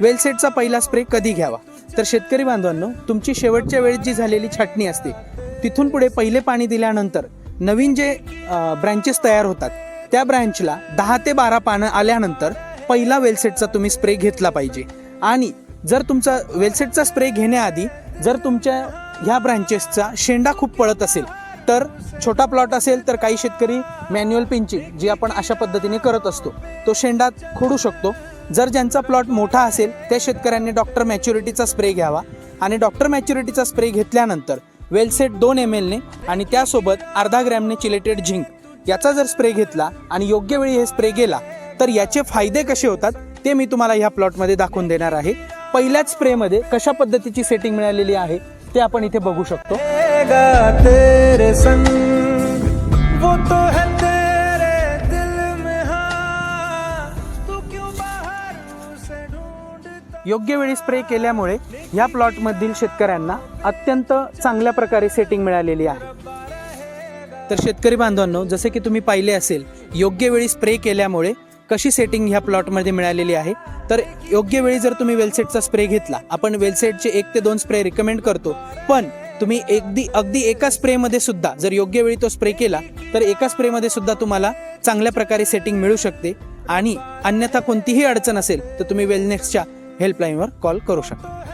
वेलसेटचा पहिला स्प्रे कधी घ्यावा? तर शेतकरी बांधवांनो तुमची शेवटच्या वेळेस जी झालेली छाटणी असते तिथून पुढे पहिले पाणी दिल्यानंतर नवीन जे ब्रँचेस तयार होतात त्या ब्रँचला दहा ते बारा पानं आल्यानंतर पहिला वेलसेटचा तुम्ही स्प्रे घेतला पाहिजे. आणि जर तुमचा वेलसेटचा स्प्रे घेण्याआधी जर तुमच्या ह्या ब्रँचेसचा शेंडा खूप पळत असेल तर छोटा प्लॉट असेल तर काही शेतकरी मॅन्युअल पिंचिंग जी आपण अशा पद्धतीने करत असतो तो शेंडा खोडू शकतो. जर ज्यांचा प्लॉट मोठा असेल त्या शेतकऱ्यांनी डॉक्टर मॅच्युरिटीचा स्प्रे घ्यावा. आणि डॉक्टर मॅच्युरिटीचा स्प्रे घेतल्यानंतर वेलसेट दोन एम एलने आणि त्यासोबत अर्धा ग्रॅमने चिलेटेड झिंक याचा जर स्प्रे घेतला आणि योग्य वेळी हे स्प्रे गेला तर याचे फायदे कसे होतात ते मी तुम्हाला ह्या प्लॉटमध्ये दाखवून देणार आहे. पहिल्याच स्प्रेमध्ये कशा पद्धतीची सेटिंग मिळालेली आहे ते आपण इथे बघू शकतो. योग्य वेळी स्प्रे केल्यामुळे या प्लॉटमधील शेतकऱ्यांना अत्यंत चांगल्या प्रकारे सेटिंग मिळालेली आहे. तर शेतकरी बांधवांनो जसे की तुम्ही पाहिले असेल योग्य वेळी स्प्रे केल्यामुळे कशी सेटिंग ह्या प्लॉटमध्ये मिळालेली आहे. तर योग्य वेळी जर तुम्ही वेलसेटचा स्प्रे घेतला आपण वेलसेटचे एक ते दोन स्प्रे रिकमेंड करतो. पण तुम्ही अगदी अगदी एका स्प्रेमध्ये सुद्धा जर योग्य वेळी तो स्प्रे केला तर एका स्प्रेमध्ये सुद्धा तुम्हाला चांगल्या प्रकारे सेटिंग मिळू शकते. आणि अन्यथा कोणतीही अडचण असेल तर तुम्ही वेलनेक्सच्या हेल्पलाईनवर कॉल करू शकता.